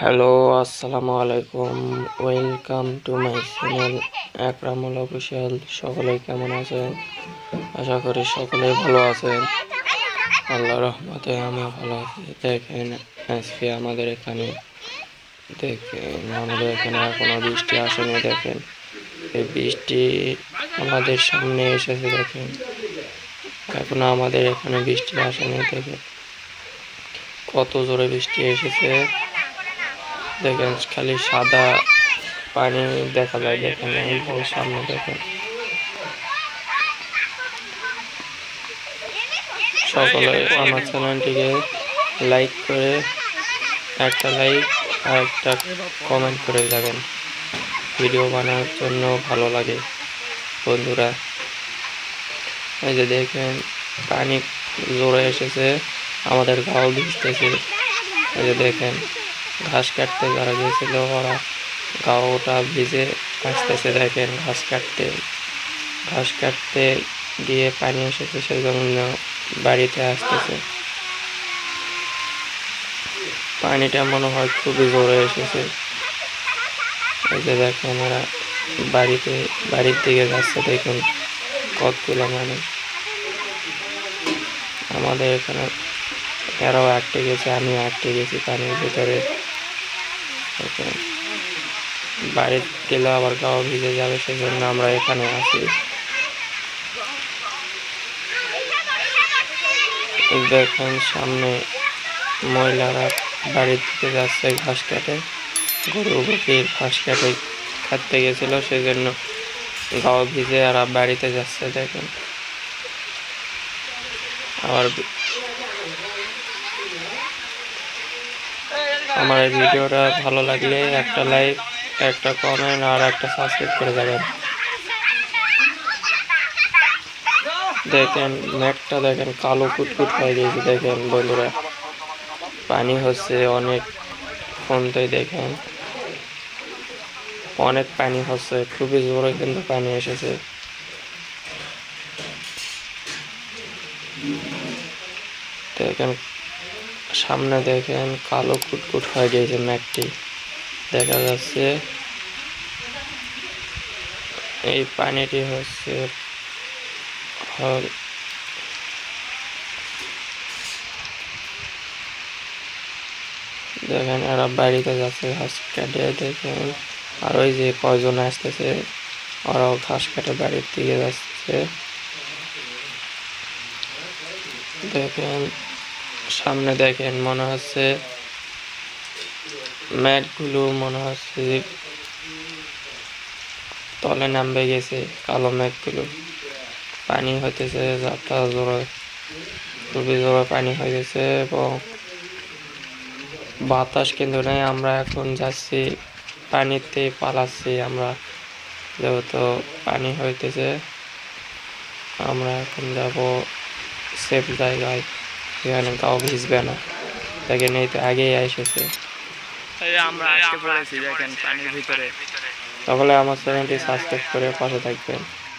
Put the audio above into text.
Hello, আসসালামু আলাইকুম। Welcome to my channel Ekramul official সকলে কেমন আছেন? আশা করি সকলেই ভালো আছেন। আল্লাহ রহমতে আমিও ভালো আছি। দেখেন, আজকে আমাদের এখানে, দেখেন, আমাদের এখানে এখনও বৃষ্টি আসেনি, দেখেন। এই বৃষ্টি আমাদের সামনে এসেছে, দেখেন। এখনও আমাদের এখানে বৃষ্টি আসেনি, দেখেন। কত জোরে বৃষ্টি এসেছে। দেখেন, খালি সাদা পানি দেখা যায়, দেখেন, এই যে সামনে দেখেন। সকলে আমার চ্যানেলটিকে লাইক করে একটা লাইক আর একটা কমেন্ট করে যাবেন। ভিডিও বানানোর জন্য ভালো লাগে, বন্ধুরা। এই যে দেখেন, পানি জোরে এসেছে, আমাদের গাও ভিজতেছে। এই যে দেখেন ঘাস কাটতে যারা গিয়েছিল, ওরা গাওটা ভিজে আসতেছে দেখেন, ঘাস কাটতে। ঘাস কাটতে গিয়ে পানি এসেছে সেজন্য বাড়িতে আসতেছে। পানিটা মনে হয় খুবই জোরে এসেছে। এই যে দেখেন ওরা বাড়িতে, বাড়ির দিকে যাচ্ছে দেখুন কতগুলো মানুষ। আমাদের এখানে এরাও আটকে গেছে, আমিও আটকে গেছি পানির ভিতরে। বাড়ি গেলে আবার গাও ভিজে যাবে, সেজন্য আমরা এখানে আছি। দেখেন, সামনে মহিলারা বাড়ির দিকে যাচ্ছে ঘাস কাটে। গরু বকির ঘাস কাটে, খাটতে গেছিল, সেজন্য গাও ভিজে আর বাড়িতে যাচ্ছে, দেখেন। আবার আমার এই ভিডিওটা ভালো লাগলে একটা লাইক, একটা কমেন্ট আর একটা সাবস্ক্রাইব করে যাবেন। দেখেন ম্যাটটা দেখেন, কালো কুটকুট হয়ে গেছে, দেখেন বন্ধুরা। পানি হচ্ছে অনেক ফোনতেই দেখেন। অনেক পানি হচ্ছে, খুবই জোরে কিন্তু পানি এসেছে। দেখেন সামনে দেখেন কালো কুটকুট হয়ে গেছে ম্যাকটি। দেখা যাচ্ছে এই পানিটি হচ্ছে দেখেন এরা বাড়িতে যাচ্ছে, ঘাস কাটে দেখেন। আর ওই যে কয়জন আসতেছে, ওরাও ঘাস কাটে বাড়ির দিকে যাচ্ছে। দেখেন সামনে দেখেন, মনে হচ্ছে ম্যাটগুলো মনে হচ্ছে তলে নামবে গেছে, কালো ম্যাটগুলো। পানি হইতেছে যাত্রা জোরে খুবই জোরে পানি গেছে এবং বাতাস কিন্তু নেই। আমরা এখন যাচ্ছি, পানিতে পালাচ্ছি আমরা। যেহেতু পানি হইতেছে, আমরা এখন যাব সেফ জায়গায়। এখানে তাও ভিজবে না। দেখেন এই তো আগেই এসেছে। আমরা আজকে পড়েছি দেখেন পানির ভিতরে। তাহলে আমার চ্যানেলটি সাবস্ক্রাইব করে পাশে থাকবেন।